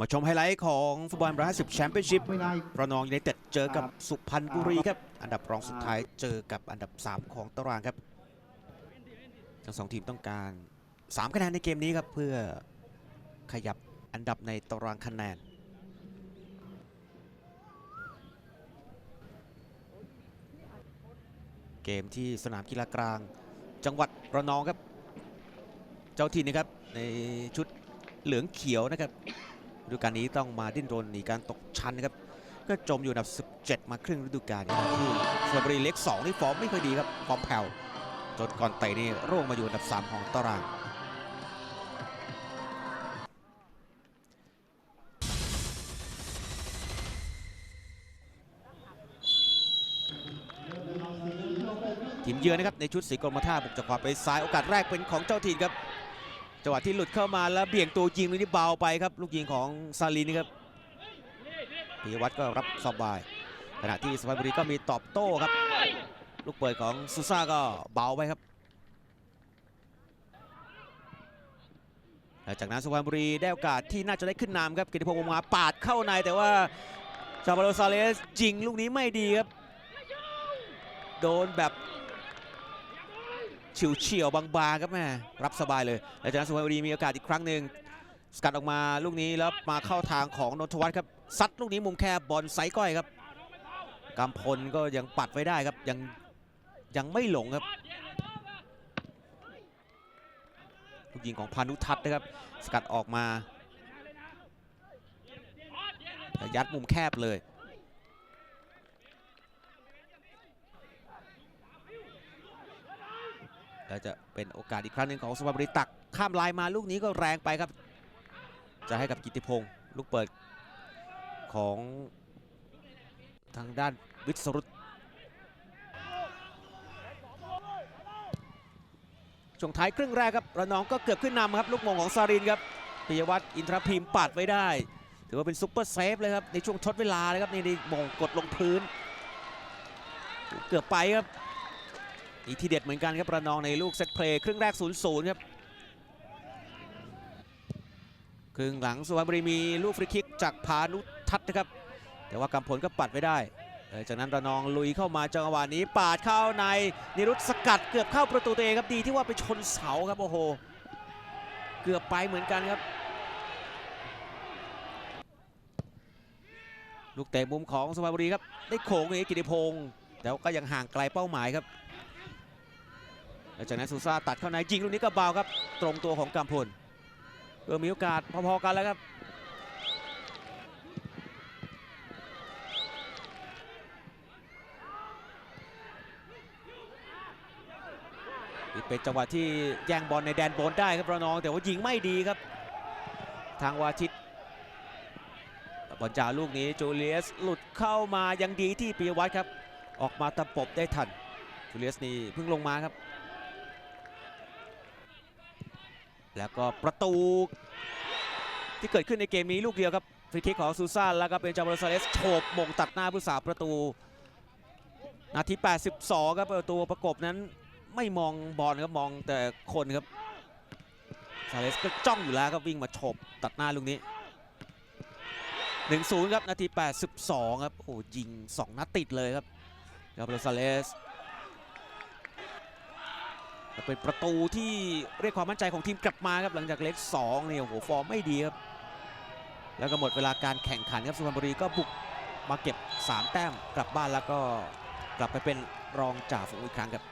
มาชมไฮไลท์ของฟุตบอลบราซิลแชมเปี้ยนชิพระนองยูไนเต็ดเจอกับสุพรรณบุรีครับ อันดับรองสุดท้ายเจอกับอันดับ 3 ของตารางครับ ทั้งสองทีมต้องการ 3 คะแนนในเกมนี้ครับ เพื่อขยับอันดับในตารางคะแนน เกมที่สนามกีฬากลาง จังหวัดระนองครับ เจ้าถิ่นนะครับในชุดเหลืองเขียวนะครับ ฤดูกาลนี้ต้องมาดิ้นรนหนีการตกชั้นนะครับก็จมอยู่อันดับ 17 มาครึ่งฤดูกาลนี้ที่ชลบุรีเล็ก2นี่ฟอร์มไม่ค่อยดีครับฟอร์มแผ่วจนก่อนเตะนี่ร่วงมาอยู่อันดับ 3 ของตารางทีมเยือนนะครับในชุดสีกรมท่าบุกจากขวาไปซ้ายโอกาสแรกเป็นของเจ้าถิ่นครับ จังหวะที่หลุดเข้ามาแล้วเบี่ยงตัวยิงลูกนี้เบาไปครับ ลูกยิงของซาลีนี่ครับปิยวัฒน์ก็รับสบาย ขณะที่สุพรรณบุรีก็มีตอบโต้ครับ ลูกเปิดของซูซ่าก็เบาไปครับหลังจากนั้นสุพรรณบุรีได้โอกาสที่น่าจะได้ขึ้นนำครับกิติพงศ์วงมาปาดเข้าในแต่ว่าซาบาโลซาเลสยิงลูกนี้ไม่ดีครับ โดนแบบ เฉียวเฉียวบางๆครับแม่รับสบายเลยหลังจากนั้นสุพรรณบุรีมีโอกาสอีกครั้งหนึ่งสกัดออกมาลูกนี้แล้วมาเข้าทางของนนทวัฒน์ครับซัดลูกนี้มุมแคบบอลไซก้อยครับกำพลก็ยังปัดไว้ได้ครับยังยังไม่หลงครับลูกยิงของพานุทัศน์นะครับสกัดออกมายัดมุมแคบเลย แล้วจะเป็นโอกาสอีกครั้งหนึ่งของสุพรรณบุรีตักข้ามลายมาลูกนี้ก็แรงไปครับ จะให้กับกิติพงศ์ลูกเปิดของทางด้านวิศรุตช่วงท้ายครึ่งแรกครับระนองก็เกือบขึ้นนำครับ ลูกมงของซารินครับปิยวัฒน์อินทรพิมปัดไว้ได้ ถือว่าเป็นซุปเปอร์เซฟเลยครับ ในช่วงทดเวลาเลยครับนี่นี่มงกดลงพื้น เกือบไปครับ อีทีเด็ดเหมือนกันครับระนองในลูกเซตเพลย์ครึ่งแรก 0-0 ครับ ครึ่งหลังสุพรรณบุรีมีลูกฟรีคิกจากพานุทัศน์นะครับ แต่ว่ากำพลก็ปัดไว้ได้ จากนั้นระนองลุยเข้ามาจังหวะนี้ปาดเข้าในนิรุตสกัดเกือบเข้าประตูตัวเองครับดีที่ว่าไปชนเสาครับโอ้โห เกือบไปเหมือนกันครับลูกเตะมุมของสุพรรณบุรีครับ ได้โขงเองกิติพงศ์แต่ว่าก็ยังห่างไกลเป้าหมายครับ หลังจากนั้นซูซ่าตัดเข้าในยิงลูกนี้ก็เบาครับ ตรงตัวของกำพลเออมีโอกาสพอๆกันแล้วครับนี่เป็นจังหวะที่แย่งบอลในแดนบนได้ครับระนองแต่ว่ายิงไม่ดีครับ ทางวาทิตบอลจ่าลูกนี้จูเลียสหลุดเข้ามายังดีที่ปีวัฒน์ครับ ออกมาตะปบได้ทันจูเลียสนี่เพิ่งลงมาครับ แล้วก็ประตูที่เกิดขึ้นในเกมนี้ลูกเดียวครับฟรีคิกของซูซ่าแล้วก็เป็นจาบาโลซาเลสโฉบมงตัดหน้าผู้สาประตู นาที 82 ครับประตูประกบนั้นไม่มองบอลครับมองแต่คนครับซาเลสก็จ้องอยู่แล้วครับวิ่งมาโฉบตัดหน้าลูกนี้1-0 ครับ นาที 82 ครับ โอ้ยิง 2 นัดติดเลยครับจาบาโลซาเลส เป็นประตูที่เรียกความมั่นใจของทีมกลับมาครับหลังจากเล็ก2เนี่ยโอ้โหฟอร์มไม่ดีครับ แล้วก็หมดเวลาการแข่งขันครับสุพรรณบุรีก็บุกมาเก็บ 3 แต้มกลับบ้านแล้วก็กลับไปเป็นรองจ่าฝูงอีกครั้งครับ